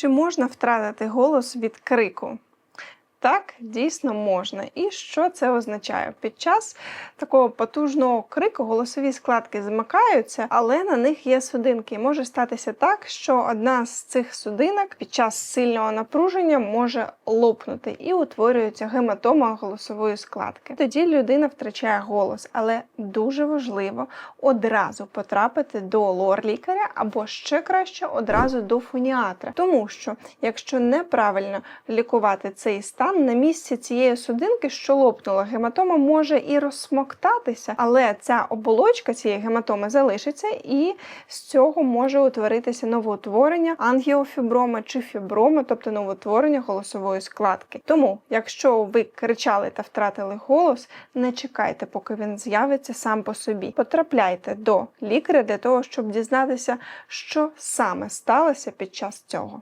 Чи можна втратити голос від крику? Так, дійсно можна. І що це означає? Під час такого потужного крику голосові складки замикаються, але на них є судинки. І може статися так, що одна з цих судинок під час сильного напруження може лопнути і утворюється гематома голосової складки. Тоді людина втрачає голос, але дуже важливо одразу потрапити до лор-лікаря або ще краще одразу до фоніатра. Тому що якщо неправильно лікувати цей стан, на місці цієї судинки, що лопнула, гематома може і розсмоктатися, але ця оболочка цієї гематоми залишиться, і з цього може утворитися новоутворення ангіофіброма чи фіброма, тобто новоутворення голосової складки. Тому, якщо ви кричали та втратили голос, не чекайте, поки він з'явиться сам по собі. Потрапляйте до лікаря для того, щоб дізнатися, що саме сталося під час цього.